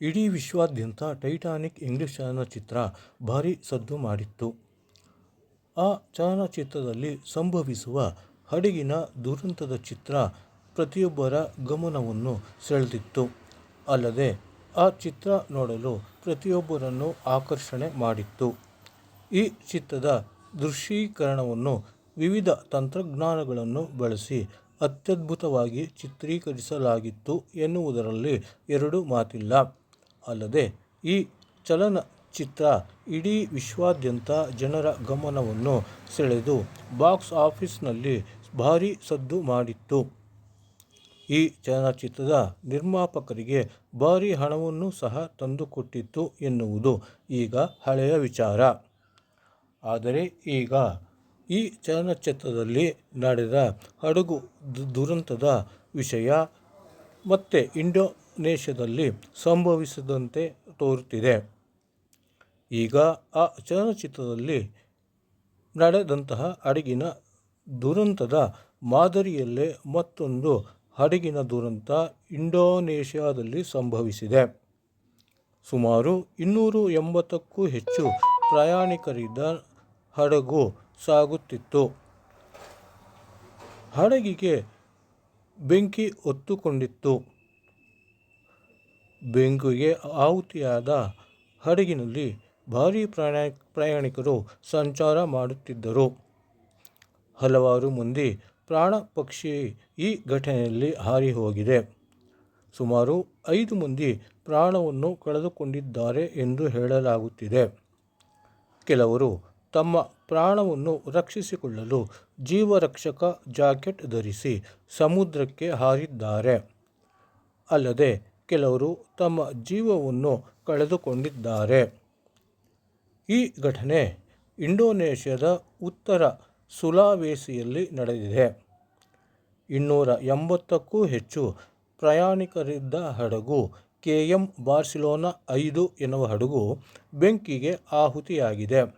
ಇಡೀ ವಿಶ್ವಾದ್ಯಂತ Titanic English ಚಲನಚಿತ್ರ ಭಾರೀ ಸದ್ದು ಮಾಡಿತ್ತು. ಆ ಚಲನಚಿತ್ರದಲ್ಲಿ ಸಂಭವಿಸುವ ಹಡಗಿನ ದುರಂತದ ಚಿತ್ರ ಪ್ರತಿಯೊಬ್ಬರ ಗಮನವನ್ನು ಸೆಳೆದಿತ್ತು. ಅಲ್ಲದೆ, ಆ ಚಿತ್ರ ನೋಡಲು ಪ್ರತಿಯೊಬ್ಬರನ್ನು ಆಕರ್ಷಣೆ ಮಾಡಿತ್ತು. ಈ ಚಿತ್ರದ ದೃಶ್ಯೀಕರಣವನ್ನು ವಿವಿಧ ತಂತ್ರಜ್ಞಾನಗಳನ್ನು ಬಳಸಿ ಅತ್ಯದ್ಭುತವಾಗಿ ಚಿತ್ರೀಕರಿಸಲಾಗಿತ್ತು ಎನ್ನುವುದರಲ್ಲಿ ಎರಡು ಮಾತಿಲ್ಲ. ಅಲ್ಲದೆ ಈ ಚಲನಚಿತ್ರ ಇಡೀ ವಿಶ್ವಾದ್ಯಂತ ಜನರ ಗಮನವನ್ನು ಸೆಳೆದು ಬಾಕ್ಸ್ ಆಫೀಸ್ನಲ್ಲಿ ಭಾರೀ ಸದ್ದು ಮಾಡಿತ್ತು. ಈ ಚಲನಚಿತ್ರದ ನಿರ್ಮಾಪಕರಿಗೆ ಭಾರೀ ಹಣವನ್ನು ಸಹ ತಂದುಕೊಟ್ಟಿತ್ತು ಎನ್ನುವುದು ಈಗ ಹಳೆಯ ವಿಚಾರ. ಆದರೆ ಈಗ ಈ ಚಲನಚಿತ್ರದಲ್ಲಿ ನಡೆದ ಹಡಗು ದುರಂತದ ವಿಷಯ ಮತ್ತೆ ಇಂಡೋನೇಷ್ಯಾದಲ್ಲಿ ಸಂಭವಿಸದಂತೆ ತೋರುತ್ತಿದೆ. ಈಗ ಆ ಚಲನಚಿತ್ರದಲ್ಲಿ ನಡೆದಂತಹ ಹಡಗಿನ ದುರಂತದ ಮಾದರಿಯಲ್ಲೇ ಮತ್ತೊಂದು ಹಡಗಿನ ದುರಂತ ಇಂಡೋನೇಷ್ಯಾದಲ್ಲಿ ಸಂಭವಿಸಿದೆ. ಸುಮಾರು ಇನ್ನೂರು ಎಂಬತ್ತಕ್ಕೂ ಹೆಚ್ಚು ಪ್ರಯಾಣಿಕರಿದ್ದ ಹಡಗು ಸಾಗುತ್ತಿತ್ತು. ಹಡಗಿಗೆ ಬೆಂಕಿ ಹೊತ್ತುಕೊಂಡಿತ್ತು. ಬೆಂಕಿಗೆ ಆಹುತಿಯಾದ ಹಡಗಿನಲ್ಲಿ ಭಾರಿ ಪ್ರಯಾಣಿಕರು ಸಂಚಾರ ಮಾಡುತ್ತಿದ್ದರು. ಹಲವಾರು ಮಂದಿ ಪ್ರಾಣ-ಪಕ್ಷಿ ಈ ಘಟನೆಯಲ್ಲಿ ಹಾರಿ ಹೋಗಿದೆ ಸುಮಾರು ಐದು ಮಂದಿ ಪ್ರಾಣವನ್ನು ಕಳೆದುಕೊಂಡಿದ್ದಾರೆ ಎಂದು ಹೇಳಲಾಗುತ್ತಿದೆ. ಕೆಲವರು ತಮ್ಮ ಪ್ರಾಣವನ್ನು ರಕ್ಷಿಸಿಕೊಳ್ಳಲು ಜೀವರಕ್ಷಕ ಜಾಕೆಟ್ ಧರಿಸಿ ಸಮುದ್ರಕ್ಕೆ ಹಾರಿದ್ದಾರೆ. ಅಲ್ಲದೆ ಕೆಲವರು ತಮ್ಮ ಜೀವವನ್ನು ಕಳೆದುಕೊಂಡಿದ್ದಾರೆ. ಈ ಘಟನೆ ಇಂಡೋನೇಷ್ಯಾದ ಉತ್ತರ ಸುಲಾವೇಸಿಯಲ್ಲಿ ನಡೆದಿದೆ. ಇನ್ನೂರ ಎಂಬತ್ತಕ್ಕೂ ಹೆಚ್ಚು ಪ್ರಯಾಣಿಕರಿದ್ದ ಹಡಗು ಕೆ. ಎಂ. ಬಾರ್ಸಿಲೋನಾ-ಐದು ಎನ್ನುವ ಹಡಗು ಬೆಂಕಿಗೆ ಆಹುತಿಯಾಗಿದೆ.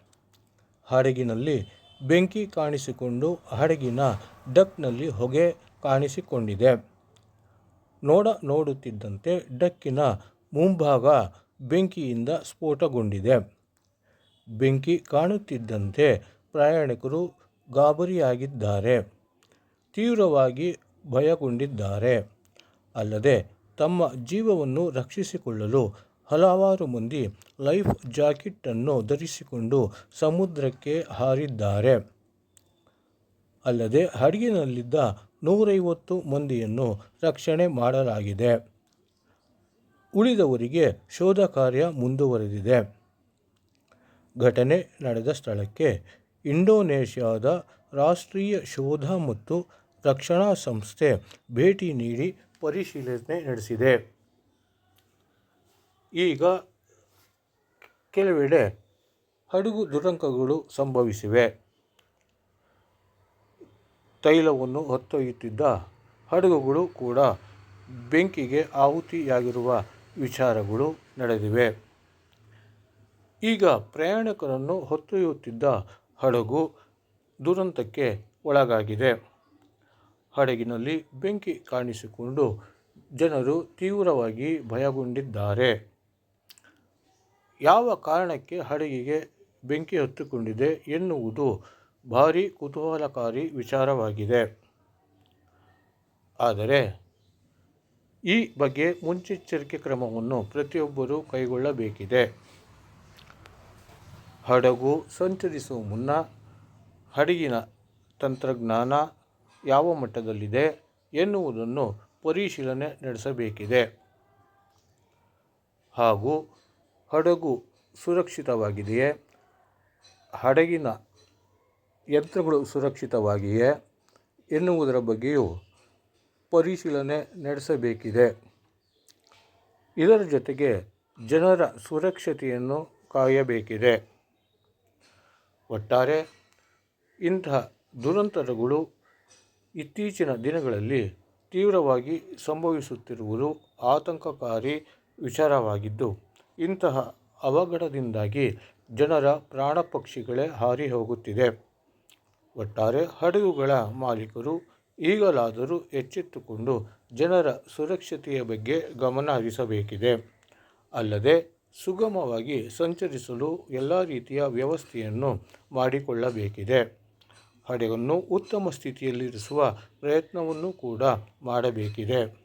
ಹಡಗಿನಲ್ಲಿ ಬೆಂಕಿ ಕಾಣಿಸಿಕೊಂಡು ಹಡಗಿನ ಡಕ್ನಲ್ಲಿ ಹೊಗೆ ಕಾಣಿಸಿಕೊಂಡಿದೆ. ನೋಡ ನೋಡುತ್ತಿದ್ದಂತೆ ಡಕ್ಕಿನ ಮುಂಭಾಗ ಬೆಂಕಿಯಿಂದ ಸ್ಫೋಟಗೊಂಡಿದೆ. ಬೆಂಕಿ ಕಾಣುತ್ತಿದ್ದಂತೆ ಪ್ರಯಾಣಿಕರು ಗಾಬರಿಯಾಗಿದ್ದಾರೆ. ತೀವ್ರವಾಗಿ ಭಯಗೊಂಡಿದ್ದಾರೆ. ಅಲ್ಲದೆ ತಮ್ಮ ಜೀವವನ್ನು ರಕ್ಷಿಸಿಕೊಳ್ಳಲು ಹಲವಾರು ಮಂದಿ ಲೈಫ್ ಜಾಕೆಟ್ಟನ್ನು ಧರಿಸಿಕೊಂಡು ಸಮುದ್ರಕ್ಕೆ ಹಾರಿದ್ದಾರೆ. ಅಲ್ಲದೆ ಹಡಗಿನಲ್ಲಿದ್ದ ನೂರೈವತ್ತು ಮಂದಿಯನ್ನು ರಕ್ಷಣೆ ಮಾಡಲಾಗಿದೆ. ಉಳಿದವರಿಗೆ ಶೋಧ ಕಾರ್ಯ ಮುಂದುವರೆದಿದೆ. ಘಟನೆ ನಡೆದ ಸ್ಥಳಕ್ಕೆ ಇಂಡೋನೇಷ್ಯಾದ ರಾಷ್ಟ್ರೀಯ ಶೋಧ ಮತ್ತು ರಕ್ಷಣಾ ಸಂಸ್ಥೆ ಭೇಟಿ ನೀಡಿ ಪರಿಶೀಲನೆ ನಡೆಸಿದೆ. ಈಗ ಕೆಲವೆಡೆ ಹಡಗು ದುರಂತಗಳು ಸಂಭವಿಸಿವೆ. ತೈಲವನ್ನು ಹೊತ್ತೊಯ್ಯುತ್ತಿದ್ದ ಹಡಗುಗಳು ಕೂಡ ಬೆಂಕಿಗೆ ಆಹುತಿಯಾಗಿರುವ ವಿಚಾರಗಳು ನಡೆದಿವೆ. ಈಗ ಪ್ರಯಾಣಿಕರನ್ನು ಹೊತ್ತೊಯ್ಯುತ್ತಿದ್ದ ಹಡಗು ದುರಂತಕ್ಕೆ ಒಳಗಾಗಿದೆ. ಹಡಗಿನಲ್ಲಿ ಬೆಂಕಿ ಕಾಣಿಸಿಕೊಂಡು ಜನರು ತೀವ್ರವಾಗಿ ಭಯಗೊಂಡಿದ್ದಾರೆ. ಯಾವ ಕಾರಣಕ್ಕೆ ಹಡಗಿಗೆ ಬೆಂಕಿ ಹೊತ್ತುಕೊಂಡಿದೆ ಎನ್ನುವುದು ಭಾರೀ ಕುತೂಹಲಕಾರಿ ವಿಚಾರವಾಗಿದೆ. ಆದರೆ ಈ ಬಗ್ಗೆ ಮುಂಚೆಚ್ಚರಿಕೆ ಕ್ರಮವನ್ನು ಪ್ರತಿಯೊಬ್ಬರೂ ಕೈಗೊಳ್ಳಬೇಕಿದೆ. ಹಡಗು ಸಂಚರಿಸುವ ಮುನ್ನ ಹಡಗಿನ ತಂತ್ರಜ್ಞಾನ ಯಾವ ಮಟ್ಟದಲ್ಲಿದೆ ಎನ್ನುವುದನ್ನು ಪರಿಶೀಲನೆ ನಡೆಸಬೇಕಿದೆ. ಹಾಗೂ ಹಡಗು ಸುರಕ್ಷಿತವಾಗಿದೆಯೇ, ಹಡಗಿನ ಯಂತ್ರಗಳು ಸುರಕ್ಷಿತವಾಗಿಯೇ ಎನ್ನುವುದರ ಬಗ್ಗೆಯೂ ಪರಿಶೀಲನೆ ನಡೆಸಬೇಕಿದೆ. ಇದರ ಜೊತೆಗೆ ಜನರ ಸುರಕ್ಷತೆಯನ್ನು ಕಾಯಬೇಕಿದೆ. ಒಟ್ಟಾರೆ ಇಂತಹ ದುರಂತಗಳು ಇತ್ತೀಚಿನ ದಿನಗಳಲ್ಲಿ ತೀವ್ರವಾಗಿ ಸಂಭವಿಸುತ್ತಿರುವುದು ಆತಂಕಕಾರಿ ವಿಚಾರವಾಗಿದ್ದು, ಇಂತಹ ಅವಘಡದಿಂದಾಗಿ ಜನರ ಪ್ರಾಣ-ಪಕ್ಷಿಗಳೇ ಹಾರಿಹೋಗುತ್ತಿದೆ. ಒಟ್ಟಾರೆ ಹಡಗುಗಳ ಮಾಲೀಕರು ಈಗಲಾದರೂ ಎಚ್ಚೆತ್ತುಕೊಂಡು ಜನರ ಸುರಕ್ಷತೆಯ ಬಗ್ಗೆ ಗಮನ ಹರಿಸಬೇಕಿದೆ. ಅಲ್ಲದೆ ಸುಗಮವಾಗಿ ಸಂಚರಿಸಲು ಎಲ್ಲ ರೀತಿಯ ವ್ಯವಸ್ಥೆಯನ್ನು ಮಾಡಿಕೊಳ್ಳಬೇಕಿದೆ ಹಡಗನ್ನು ಉತ್ತಮ ಸ್ಥಿತಿಯಲ್ಲಿರಿಸುವ ಪ್ರಯತ್ನವನ್ನು ಕೂಡ ಮಾಡಬೇಕಿದೆ